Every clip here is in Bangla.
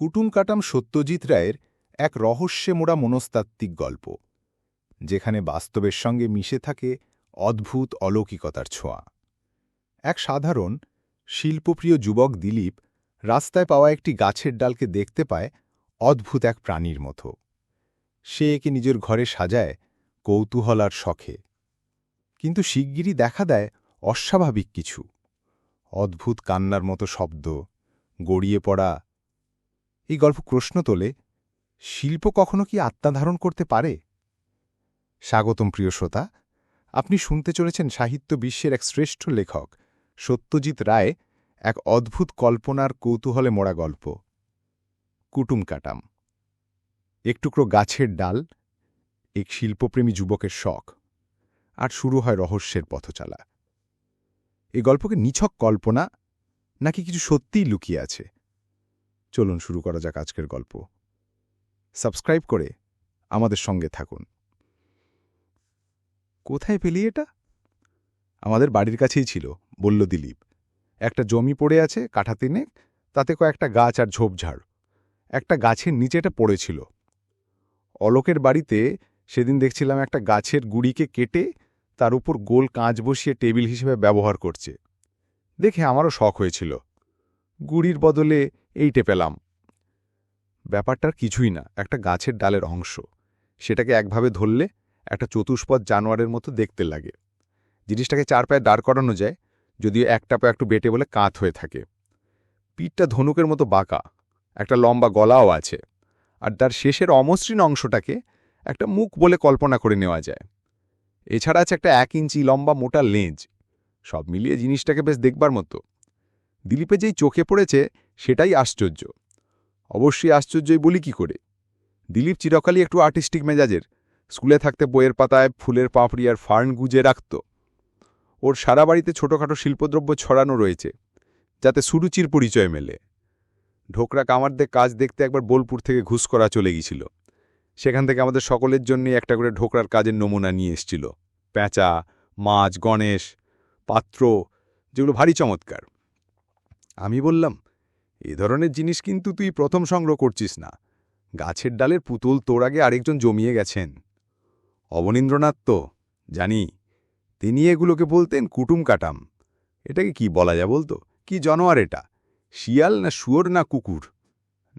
কুটুম কাটাম সত্যজিৎ রায়ের এক রহস্যে মোড়া মনস্তাত্ত্বিক গল্প, যেখানে বাস্তবের সঙ্গে মিশে থাকে অদ্ভুত অলৌকিকতার ছোঁয়া। এক সাধারণ, শিল্পপ্রিয় যুবক দিলীপ রাস্তায় পাওয়া একটি গাছের ডালকে দেখতে পায় অদ্ভুত এক প্রাণীর মতো। সে একে নিজের ঘরে সাজায় কৌতূহল আর শখে। কিন্তু শিগগিরই দেখা দেয় অস্বাভাবিক কিছু। অদ্ভুত কান্নার মতো শব্দ, গড়িয়ে পড়া এই গল্প প্রশ্ন তোলে, শিল্প কখনো কি আত্মা ধারণ করতে পারে? স্বাগতম প্রিয় শ্রোতা, আপনি শুনতে চলেছেন সাহিত্য বিশ্বের এক শ্রেষ্ঠ লেখক, সত্যজিৎ রায়, এক অদ্ভুত কল্পনার কৌতূহলে মোড়া গল্প। কুটুম কাটাম। একটুকরো গাছের ডাল, এক শিল্পপ্রেমী যুবকের শখ, আর শুরু হয় রহস্যের পথচালা। এই গল্পকে নিছক কল্পনা, নাকি কিছু সত্যিই লুকিয়ে আছে? চলুন শুরু করা যাক আজকের গল্প। সাবস্ক্রাইব করে আমাদের সঙ্গে থাকুন। কোথায় পেলি এটা? আমাদের বাড়ির কাছেই ছিল, বলল দিলীপ। একটা জমি পড়ে আছে কাঠা তিনেক, তাতে কয়েকটা গাছ আর ঝোপঝাড় একটা গাছের নিচে এটা পড়েছিল। অলোকের বাড়িতে সেদিন দেখছিলাম একটা গাছের গুড়িকে কেটে তার উপর গোল কাঁচ বসিয়ে টেবিল হিসেবে ব্যবহার করছে। দেখে আমারও শখ হয়েছিল। গুড়ির বদলে এইটে পেলাম। ব্যাপারটার কিছুই না, একটা গাছের ডালের অংশ। সেটাকে একভাবে ধরলে একটা চতুষ্পদ জানোয়ারের মতো দেখতে লাগে। জিনিসটাকে চার পায়ে দাঁড় করানো যায়, যদিও একটা পা একটু বেটে বলে কাঁত হয়ে থাকে। পিঠটা ধনুকের মতো বাঁকা, একটা লম্বা গলাও আছে, আর তার শেষের অমসৃণ অংশটাকে একটা মুখ বলে কল্পনা করে নেওয়া যায়। এছাড়া আছে একটা এক ইঞ্চি লম্বা মোটা লেজ। সব মিলিয়ে জিনিসটাকে বেশ দেখবার মতো। দিলীপে যেই চোখে পড়েছে, সেটাই আশ্চর্য। অবশ্যই আশ্চর্যই বলি কি করে? দিলীপ চিরকালই একটু আর্টিস্টিক মেজাজের। স্কুলে থাকতে বইয়ের পাতায় ফুলের পাপড়ি আর ফার্ন গুজে রাখত। ওর সারা বাড়িতে ছোটখাটো শিল্পদ্রব্য ছড়ানো রয়েছে, যাতে সুরুচির পরিচয় মেলে। ঢোকরা কামারদের কাজ দেখতে একবার বোলপুর থেকে ঘুষ করা চলে গিয়েছিল। সেখান থেকে আমাদের সকলের জন্যই একটা করে ঢোকরার কাজের নমুনা নিয়ে এসছিল। প্যাঁচা মাছ, গণেশ, পাত্র, যেগুলো ভারী চমৎকার। আমি বললাম, এ ধরনের জিনিস কিন্তু তুই প্রথম সংগ্রহ করছিস না। গাছের ডালের পুতুল তোর আগে আরেকজন জমিয়ে গেছেন। অবনীন্দ্রনাথ তো, জানি। তিনি এগুলোকে বলতেন কুটুম কাটাম। এটাকে কি বলা যায় বলতো? কি জানোয়ার এটা? শিয়াল না শুয়োর না কুকুর?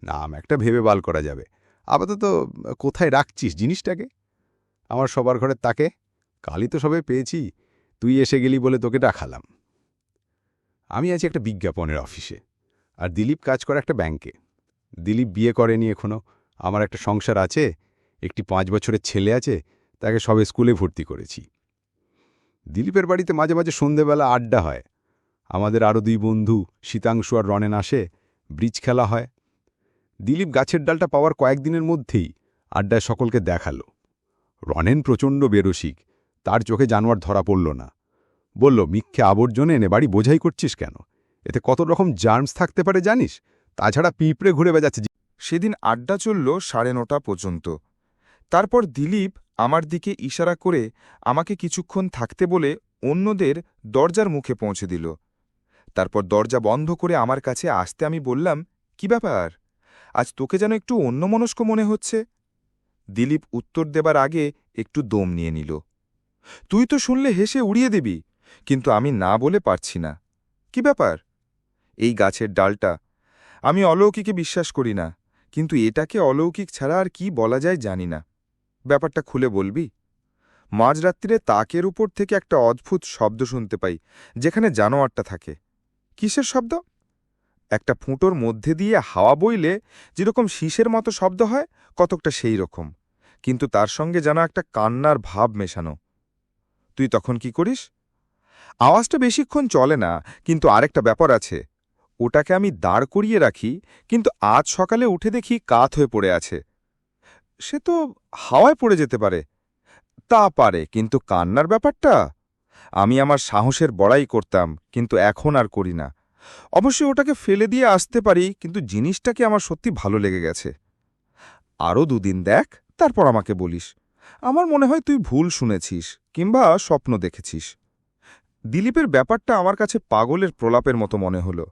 নাম একটা ভেবে বাল করা যাবে। আপাতত কোথায় রাখছিস জিনিসটাকে? আমার সবার ঘরে তাকে? কালই তো সবে পেয়েছি। তুই এসে গেলি বলে তোকে ডাকালাম। আমি আছি একটা বিজ্ঞাপনের অফিসে। আর দিলীপ কাজ করে একটা ব্যাংকে। দিলীপ বিয়ে করেনি এখনও আমার একটা সংসার আছে, একটি পাঁচ বছরের ছেলে আছে, তাকে সবে স্কুলে ভর্তি করেছি। দিলীপের বাড়িতে মাঝে মাঝে সন্ধেবেলা আড্ডা হয়। আমাদের আরও দুই বন্ধু, শীতাংশু আর রনেন আসে, ব্রিজ খেলা হয়। দিলীপ গাছের ডালটা পাওয়ার কয়েকদিনের মধ্যেই আড্ডায় সকলকে দেখাল। রনেন প্রচণ্ড বেরসিক, তার চোখে জানোয়ার ধরা পড়ল না। বলল, মিথ্যে আবর্জনে এনে বাড়ি বোঝাই করছিস কেন? এতে কত রকম জার্মস থাকতে পারে জানিস? তাছাড়া পিঁপড়ে ঘুরে বেজাচ্ছে সেদিন আড্ডা চলল সাড়ে নটা পর্যন্ত। তারপর দিলীপ আমার দিকে ইশারা করে আমাকে কিছুক্ষণ থাকতে বলে অন্যদের দরজার মুখে পৌঁছে দিল। তারপর দরজা বন্ধ করে আমার কাছে আসতে আমি বললাম, কি ব্যাপার? আজ তোকে যেন একটু অন্যমনস্ক মনে হচ্ছে দিলীপ উত্তর দেবার আগে একটু দম নিয়ে নিল। তুই তো শুনলে হেসে উড়িয়ে দিবি। কিন্তু আমি না বলে পারছি না। কি ব্যাপার? এই গাছের ডালটা। আমি অলৌকিকে বিশ্বাস করি না, কিন্তু এটাকে অলৌকিক ছাড়া আর কি বলা যায় জানি না। ব্যাপারটা খুলে বলবি? মাঝরাত্রিরে তাকের উপর থেকে একটা অদ্ভুত শব্দ শুনতে পাই, যেখানে জানোয়ারটা থাকে। কিসের শব্দ? একটা ফুঁটোর মধ্যে দিয়ে হাওয়া বইলে যেরকম শীষের মতো শব্দ হয়, কতকটা সেই রকম। কিন্তু তার সঙ্গে যেন একটা কান্নার ভাব মেশানো। তুই তখন কি করিস? আওয়াজটা বেশিক্ষণ চলে না, কিন্তু আরেকটা ব্যাপার আছে। ওটাকে আমি দাঁড় করিয়ে রাখি, কিন্তু আজ সকালে উঠে দেখি কাত হয়ে পড়ে আছে। সে তো হাওয়ায় পড়ে যেতে পারে। তা পারে, কিন্তু কান্নার ব্যাপারটা? আমি আমার সাহসের বড়াই করতাম, কিন্তু এখন আর করি না। অবশ্যই ওটাকে ফেলে দিয়ে আসতে পারি, কিন্তু জিনিসটাকে আমার সত্যি ভালো লেগে গেছে। আরও দুদিন দেখ, তারপর আমাকে বলিস। আমার মনে হয় তুই ভুল শুনেছিস, কিংবা স্বপ্ন দেখেছিস। দিলীপের ব্যাপারটা আমার কাছে পাগলের প্রলাপের মতো মনে হল।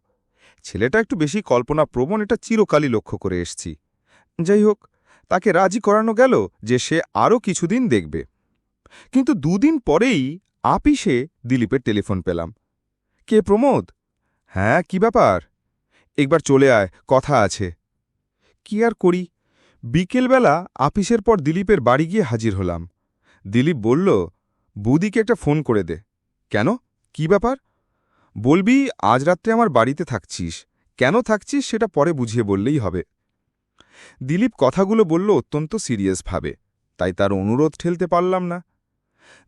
ছেলেটা একটু বেশি কল্পনা প্রবণ এটা চিরকালই লক্ষ্য করে এসছি। যাই হোক, তাকে রাজি করানো গেল যে সে আরও কিছুদিন দেখবে। কিন্তু দুদিন পরেই আপিসে দিলীপের টেলিফোন পেলাম। কে প্রমোদ? হ্যাঁ কি ব্যাপার? একবার চলে আয়, কথা আছে। কি আর করি? বিকেলবেলা আপিসের পর দিলীপের বাড়ি গিয়ে হাজির হলাম। দিলীপ বলল, বুদিকে একটা ফোন করে দে। কেন? কি ব্যাপার? বলবি, আজ রাত্রে আমার বাড়িতে থাকছিস। কেন থাকছিস সেটা পরে বুঝিয়ে বললেই হবে। দিলীপ কথাগুলো বলল অত্যন্ত সিরিয়াসভাবে তাই তার অনুরোধ ঠেলতে পারলাম না।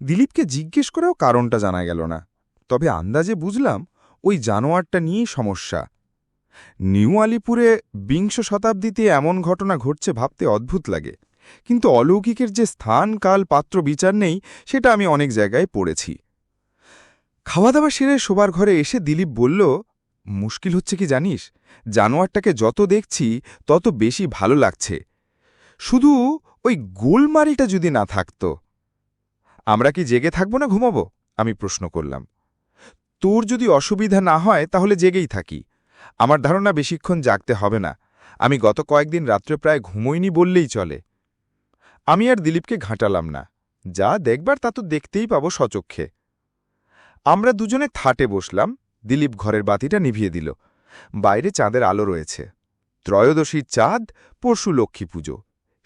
দিলীপকে জিজ্ঞেস করেও কারণটা জানা গেল না। তবে আন্দাজে বুঝলাম ওই জানোয়ারটা নিয়েই সমস্যা। নিউ আলিপুরে বিংশ শতাব্দীতে এমন ঘটনা ঘটছে ভাবতে অদ্ভুত লাগে। কিন্তু অলৌকিকের যে স্থান, কাল, পাত্র, বিচার নেই, সেটা আমি অনেক জায়গায় পড়েছি। খাওয়া দাওয়া সেরে শোবার ঘরে এসে দিলীপ বলল, মুশকিল হচ্ছে কি জানিস? জানোয়ারটাকে যত দেখছি, তত বেশি ভালো লাগছে। শুধু ওই গোলমারিটা যদি না থাকত, আমরা কি জেগে থাকব না ঘুমাবো? আমি প্রশ্ন করলাম। তোর যদি অসুবিধা না হয়, তাহলে জেগেই থাকি। আমার ধারণা বেশিক্ষণ জাগতে হবে না। আমি গত কয়েকদিন রাত্রে প্রায় ঘুমোইনি বললেই চলে। আমি আর দিলীপকে ঘাঁটালাম না। যা দেখবার তা তো দেখতেই পাবো সচক্ষে আমরা দুজনে থাটে বসলাম, দিলীপ ঘরের বাতিটা নিভিয়ে দিল। বাইরে চাঁদের আলো রয়েছে। ত্রয়োদশীর চাঁদ, পরশু লক্ষ্মী পুজো।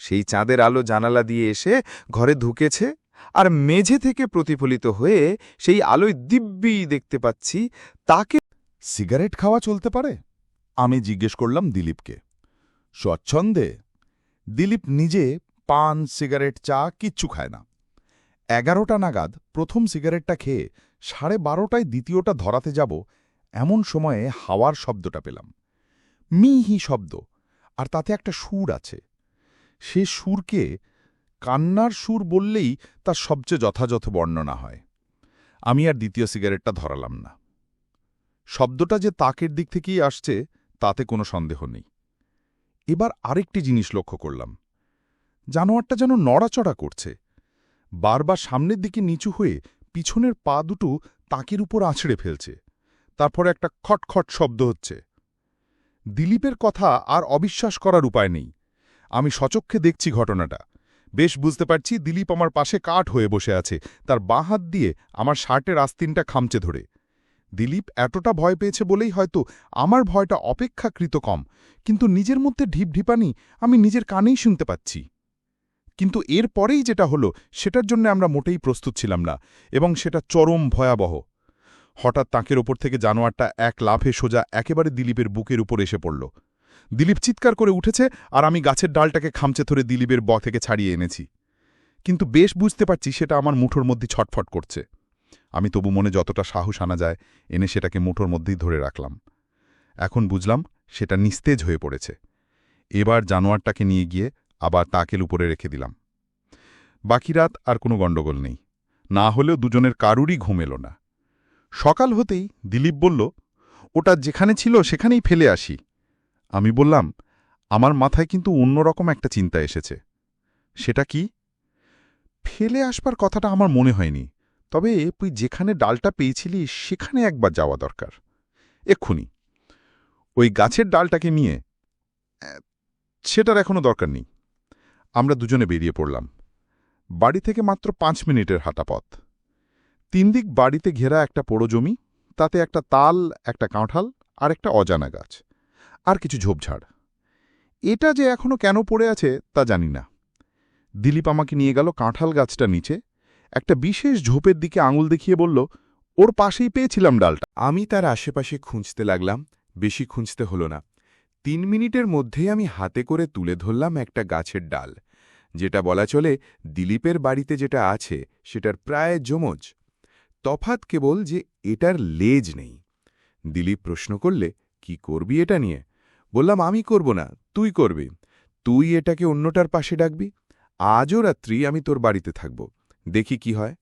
সেই চাঁদের আলো জানালা দিয়ে এসে ঘরে ঢুকেছে আর মেঝে থেকে প্রতিফলিত হয়ে সেই আলোয় দিব্যি দেখতে পাচ্ছি, তাকে সিগারেট খাওয়া চলতে পারে? আমি জিজ্ঞেস করলাম দিলীপকে। স্বচ্ছন্দে, দিলীপ নিজে পান, সিগারেট, চা কিচ্ছু খায় না। এগারোটা নাগাদ প্রথম সিগারেটটা খেয়ে সাড়ে বারোটায় দ্বিতীয়টা ধরাতে যাব, এমন সময়ে হাওয়ার শব্দটা পেলাম। মিহি শব্দ, আর তাতে একটা সুর আছে। সে সুরকে কান্নার সুর বললেই তার সবচেয়ে যথাযথ বর্ণনা হয়। আমি আর দ্বিতীয় সিগারেটটা ধরালাম না। শব্দটা যে তাকের দিক থেকেই আসছে, তাতে কোনো সন্দেহ নেই। এবার আরেকটি জিনিস লক্ষ্য করলাম। জানোয়ারটা যেন নড়াচড়া করছে। বারবার সামনের দিকে নিচু হয়ে পিছনের পা দুটো তাকের উপর আছড়ে ফেলছে। তারপর একটা খটখট শব্দ হচ্ছে। দিলীপের কথা আর অবিশ্বাস করার উপায় নেই। আমি সচক্ষে দেখছি ঘটনাটা। বেশ বুঝতে পারছি দিলীপ আমার পাশে কাঠ হয়ে বসে আছে। তার বাঁ হাত দিয়ে আমার শার্টের আস্তিনটা খামচে ধরে। দিলীপ এতটা ভয় পেয়েছে বলেই হয়তো আমার ভয়টা অপেক্ষাকৃত কম। কিন্তু নিজের মধ্যে ঢিপঢিপানি আমি নিজের কানেই শুনতে পাচ্ছি। কিন্তু এর পরেই যেটা হলো, সেটার জন্য আমরা মোটেই প্রস্তুত ছিলাম না, এবং সেটা চরম ভয়াবহ। হঠাৎ তাঁকের ওপর থেকে জানোয়ারটা এক লাফে সোজা একেবারে দিলীপের বুকের উপর এসে পড়ল। দিলীপ চিৎকার করে উঠেছে, আর আমি গাছের ডালটাকে খামচে ধরে দিলীপের ব থেকে ছাড়িয়ে এনেছি। কিন্তু বেশ বুঝতে পারছি সেটা আমার মুঠোর মধ্যে ছটফট করছে। আমি তবু মনে যতটা সাহস আনা যায়, এনে সেটাকে মুঠোর মধ্যেই ধরে রাখলাম। এখন বুঝলাম সেটা নিস্তেজ হয়ে পড়েছে। এবার জানোয়ারটাকে নিয়ে গিয়ে আবার তাকের উপরে রেখে দিলাম। বাকি রাত আর কোনো গণ্ডগোল নেই। না হলেও দুজনের কারুরই ঘুম এলো না। সকাল হতেই দিলীপ বলল, ওটা যেখানে ছিল সেখানেই ফেলে আসি। আমি বললাম, আমার মাথায় কিন্তু অন্যরকম একটা চিন্তা এসেছে। সেটা কি? ফেলে আসবার কথাটা আমার মনে হয়নি। তবে তুই যেখানে ডালটা পেয়েছিলি সেখানে একবার যাওয়া দরকার। এক্ষুনি। ওই গাছের ডালটাকে নিয়ে সেটার এখনও দরকার নেই। আমরা দুজনে বেরিয়ে পড়লাম। বাড়ি থেকে মাত্র পাঁচ মিনিটের হাঁটা পথ তিন দিক বাড়িতে ঘেরা একটা পোড়ো জমি, তাতে একটা তাল, একটা কাঁঠাল আর একটা অজানা গাছ। আর কিছু ঝোপঝাড়। এটা যে এখনও কেন পড়ে আছে তা জানি না। দিলীপ আমাকে নিয়ে গেল কাঁঠাল গাছটা নিচে। একটা বিশেষ ঝোপের দিকে আঙুল দেখিয়ে বলল, ওর পাশেই পেয়েছিলাম ডালটা। আমি তার আশেপাশে খুঁজতে লাগলাম, বেশি খুঁজতে হলো না। তিন মিনিটের মধ্যেই আমি হাতে করে তুলে ধরলাম একটা গাছের ডাল। যেটা বলা চলে দিলীপের বাড়িতে যেটা আছে, সেটার প্রায় যমজ। তফাৎ কেবল যে এটার লেজ নেই। দিলীপ প্রশ্ন করলে, কি করবি এটা নিয়ে? বললাম, আমি করব না, তুই করবি। তুই এটাকে অন্যটার পাশে ডাকবি। আজও রাত্রি আমি তোর বাড়িতে থাকব। দেখি কি হয়।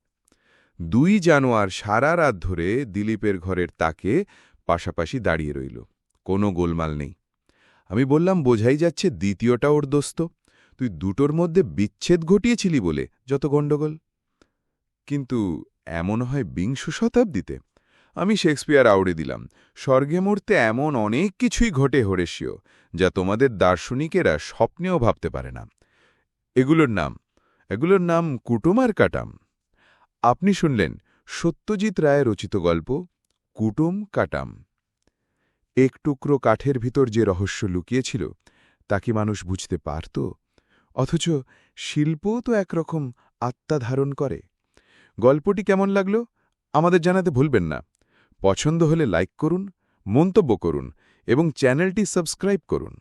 দুই জানোয়ার সারা রাত ধরে দিলীপের ঘরের তাকে পাশাপাশি দাঁড়িয়ে রইল। কোনো গোলমাল নেই। আমি বললাম, বোঝাই যাচ্ছে দ্বিতীয়টা ওর দোস্ত। তুই দুটোর মধ্যে বিচ্ছেদ ঘটিয়েছিলি বলে যত গণ্ডগোল। কিন্তু এমন হয় বিংশ শতাব্দীতে। আমি শেক্সপিয়ার আউড়ে দিলাম। স্বর্গে মূর্তে এমন অনেক কিছুই ঘটে হরেশীয়, যা তোমাদের দার্শনিকেরা স্বপ্নেও ভাবতে পারে না। এগুলোর নাম এগুলোর নাম কুটুম আর কাটাম। আপনি শুনলেন সত্যজিৎ রায় রচিত গল্প, কুটুম কাটাম। এক টুকরো কাঠের ভিতর যে রহস্য লুকিয়েছিল, তা কি মানুষ বুঝতে পারত? অথচ শিল্পও তো একরকম আত্মা ধারণ করে। গল্পটি কেমন লাগল? আমাদের জানাতে ভুলবেন না। পছন্দ হলে লাইক করুন, মন্তব্য করুন এবং চ্যানেলটি সাবস্ক্রাইব করুন।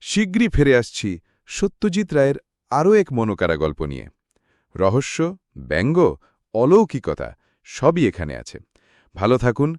শীঘ্রই ফিরে আসছি সত্যজিৎ রায়ের আরও এক মনোকারা গল্প নিয়ে। রহস্য, ব্যঙ্গ, অলৌকিকতা সবই এখানে আছে। ভালো থাকুন